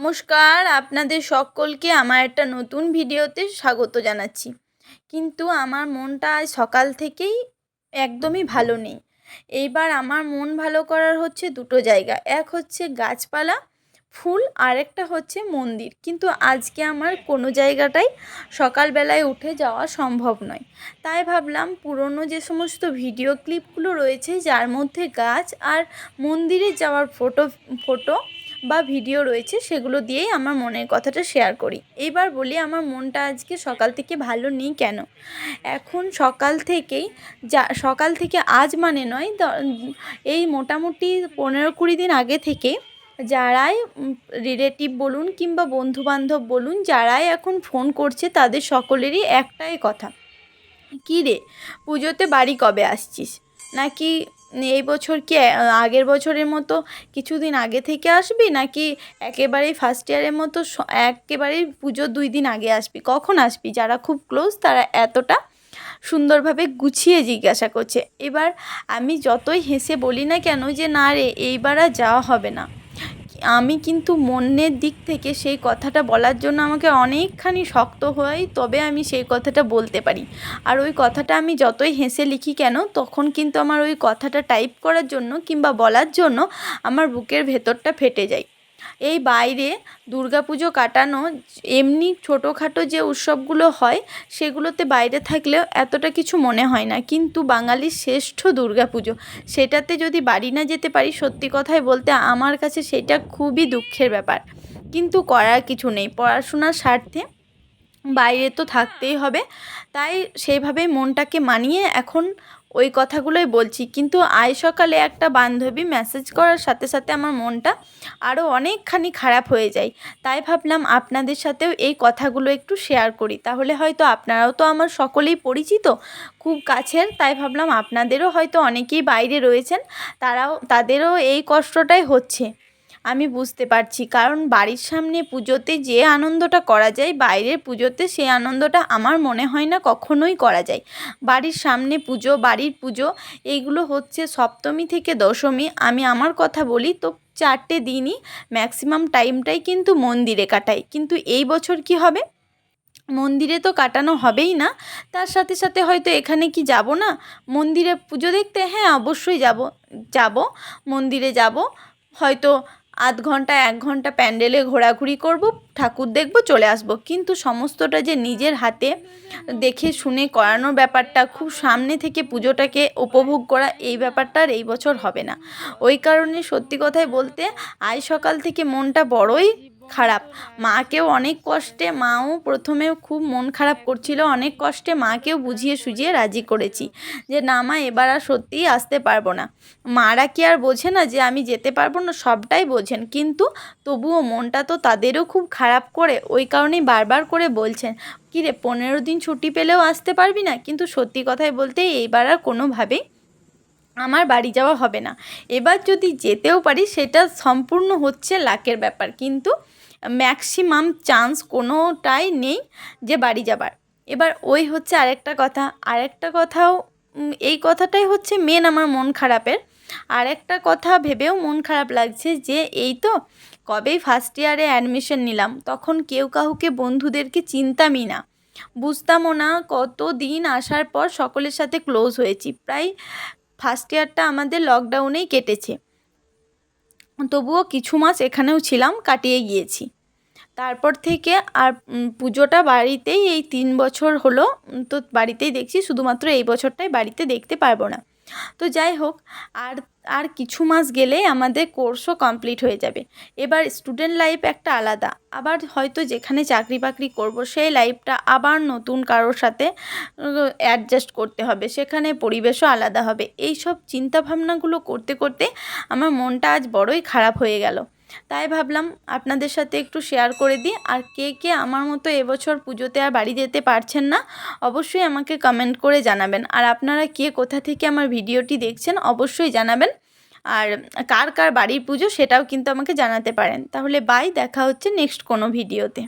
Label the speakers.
Speaker 1: নমস্কার, আপনাদের সকলকে আমার একটা নতুন ভিডিওতে স্বাগত জানাচ্ছি। কিন্তু আমার মনটা আজ সকাল থেকেই একদমই ভালো নেই। এইবার আমার মন ভালো করার হচ্ছে দুটো জায়গা। এক হচ্ছে গাছপালা, ফুল, আরেকটা হচ্ছে মন্দির। কিন্তু আজকে আমার কোনো জায়গাটাই সকালবেলায় উঠে যাওয়া সম্ভব নয়। তাই ভাবলাম পুরনো যে সমস্ত ভিডিও ক্লিপগুলো রয়েছে, যার মধ্যে গাছ আর মন্দিরে যাওয়ার ফটো ফটো বা ভিডিও রয়েছে, সেগুলো দিয়েই আমার মনের কথাটা শেয়ার করি। এইবার বলি, আমার মনটা আজকে সকাল থেকে ভালো নেই কেন? এখন সকাল থেকেই যা, সকাল থেকে আজ মানে নয় এই মোটামুটি পনেরো কুড়ি দিন আগে থেকে যারাই রিলেটিভ বলুন কিংবা বন্ধুবান্ধব বলুন, যারাই এখন ফোন করছে, তাদের সকলেরই একটাই কথা। কী রে, পুজোতে বাড়ি কবে আসছিস? নাকি এই বছর কি আগের বছরের মতো কিছুদিন আগে থেকে আসবি নাকি একেবারেই ফার্স্ট ইয়ারের মতো একেবারেই পুজোর দুই দিন আগে আসবি? কখন আসবি? যারা খুব ক্লোজ তারা এতটা সুন্দরভাবে গুছিয়ে জিজ্ঞাসা করছে। এবার আমি যতই হেসে বলি না কেন যে, না রে, এইবার আর যাওয়া হবে না। আমি কিন্তু মনের দিক থেকে সেই কথাটা বলার জন্য আমাকে অনেকখানি শক্ত হয় তবে আমি সেই কথাটা বলতে পারি। আর ওই কথাটা আমি যতই হেসে লিখি কেন, তখন কিন্তু আমার ওই কথাটা টাইপ করার জন্য কিংবা বলার জন্য আমার বুকের ভেতরটা ফেটে যায়। এই বাইরে দুর্গাপুজো কাটানো এমনি ছোটোখাটো যে উৎসবগুলো হয়, সেগুলোতে বাইরে থাকলেও এতটা কিছু মনে হয় না। কিন্তু বাঙালির শ্রেষ্ঠ দুর্গাপুজো, সেটাতে যদি বাড়ি না যেতে পারি, সত্যি কথাই বলতে আমার কাছে সেটা খুবই দুঃখের ব্যাপার। কিন্তু করার কিছু নেই, পড়াশোনার স্বার্থে বাইরে তো থাকতেই হবে। তাই সেইভাবে মনটাকে মানিয়ে এখন ওই কথাগুলোই বলছি। কিন্তু আজ সকালে একটা বান্ধবী মেসেজ করার সাথে সাথে আমার মনটা আরও অনেকখানি খারাপ হয়ে যায়। তাই ভাবলাম আপনাদের সাথেও এই কথাগুলো একটু শেয়ার করি। তাহলে হয়তো আপনারাও তো আমার সকলেই পরিচিত, খুব কাছের। তাই ভাবলাম আপনাদেরও হয়তো অনেকেই বাইরে রয়েছেন, তারাও, তাদেরও এই কষ্টটাই হচ্ছে। আমি বুঝতে পারছি। কারণ বাড়ির সামনে পুজোতে যে আনন্দটা করা যায়, বাইরের পুজোতে সেই আনন্দটা আমার মনে হয় না কখনোই করা যায়। বাড়ির সামনে পুজো, বাড়ির পুজো, এইগুলো হচ্ছে সপ্তমী থেকে দশমী। আমি আমার কথা বলি, তো চারটে দিনই ম্যাক্সিমাম টাইমটাই কিন্তু মন্দিরে কাটাই। কিন্তু এই বছর কি হবে? মন্দিরে তো কাটানো হবেই না। তার সাথে সাথে হয়তো এখানে কি যাব না? মন্দিরে পুজো দেখতে হ্যাঁ অবশ্যই যাব যাব, মন্দিরে যাব। হয়তো আধ ঘণ্টা, এক ঘণ্টা প্যান্ডেলে ঘোরাঘুরি করব, ঠাকুর দেখব, চলে আসব। কিন্তু সমস্তটা যে নিজের হাতে দেখে শুনে করানোর ব্যাপারটা, খুব সামনে থেকে পুজোটাকে উপভোগ করা, এই ব্যাপারটা আর এই বছর হবে না। ওই কারণে সত্যি কথাই বলতে, আজ সকাল থেকে মনটা বড়ই খারাপ। মাকেও অনেক কষ্টে, মাও প্রথমে খুব মন খারাপ করছিল, অনেক কষ্টে মাকেও বুঝিয়ে সুঝিয়ে রাজি করেছি যে, না মা, এবার আর সত্যিই আসতে পারব না। মারা কি আর বোঝে না যে, আমি যেতে পারব না? সবটাই বোঝেন। কিন্তু তবুও মনটা তো তাদেরও খুব খারাপ করে, ওই কারণেই বারবার করে বলছেন, কী রে, পনেরো দিন ছুটি পেলেও আসতে পারবি না? কিন্তু সত্যি কথাই বলতে, এইবার আর কোনোভাবেই আমার বাড়ি যাওয়া হবে না। এবার যদি যেতেও পারি, সেটা সম্পূর্ণ হচ্ছে লাকের ব্যাপার। কিন্তু ম্যাক্সিমাম চান্স কোনোটাই নেই যে বাড়ি যাবার। এবার ওই হচ্ছে আরেকটা কথা। আরেকটা কথাও এই কথাটাই হচ্ছে মেন আমার মন খারাপের। আরেকটা কথা ভেবেও মন খারাপ লাগছে যে, এই তো কবেই ফার্স্ট ইয়ারে অ্যাডমিশন নিলাম, তখন কেউ কাউকে বন্ধুদেরকে চিনতামই না। বুঝতামও না কত দিন আসার পর সকলের সাথে ক্লোজ হয়েছি। প্রায় ফার্স্ট ইয়ারটা আমাদের লকডাউনেই কেটেছে। তবুও কিছু মাস এখানেও ছিলাম, কাটিয়ে গিয়েছি। তারপর থেকে আর পুজোটা বাড়িতেই এই তিন বছর হলো তো বাড়িতেই দেখছি, শুধুমাত্র এই বছরটাই বাড়িতে দেখতে পারব না। তো যাই হোক, আর আর কিছু মাস গেলেই আমাদের কোর্সও কমপ্লিট হয়ে যাবে। এবার স্টুডেন্ট লাইফ একটা আলাদা। আবার হয়তো যেখানে চাকরি বাকরি করব, সেই লাইফটা আবার নতুন কারোর সাথে অ্যাডজাস্ট করতে হবে। সেখানে পরিবেশও আলাদা হবে। এই সব চিন্তাভাবনাগুলো করতে করতে আমার মনটা আজ বড়ই খারাপ হয়ে গেল। তাই ভাবলাম আপনাদের সাথে একটু শেয়ার করে দিই। আর কে কে আমার মতো এবছর পুজোতে আর বাড়ি যেতে পারছেন না, অবশ্যই আমাকে কমেন্ট করে জানাবেন। আর আপনারা কে কোথা থেকে আমার ভিডিওটি দেখছেন, অবশ্যই জানাবেন। আর কার কার বাড়ির পুজো সেটাও কিন্তু আমাকে জানাতে পারেন। তাহলে বাই দেখা হচ্ছে নেক্সট কোনো ভিডিওতে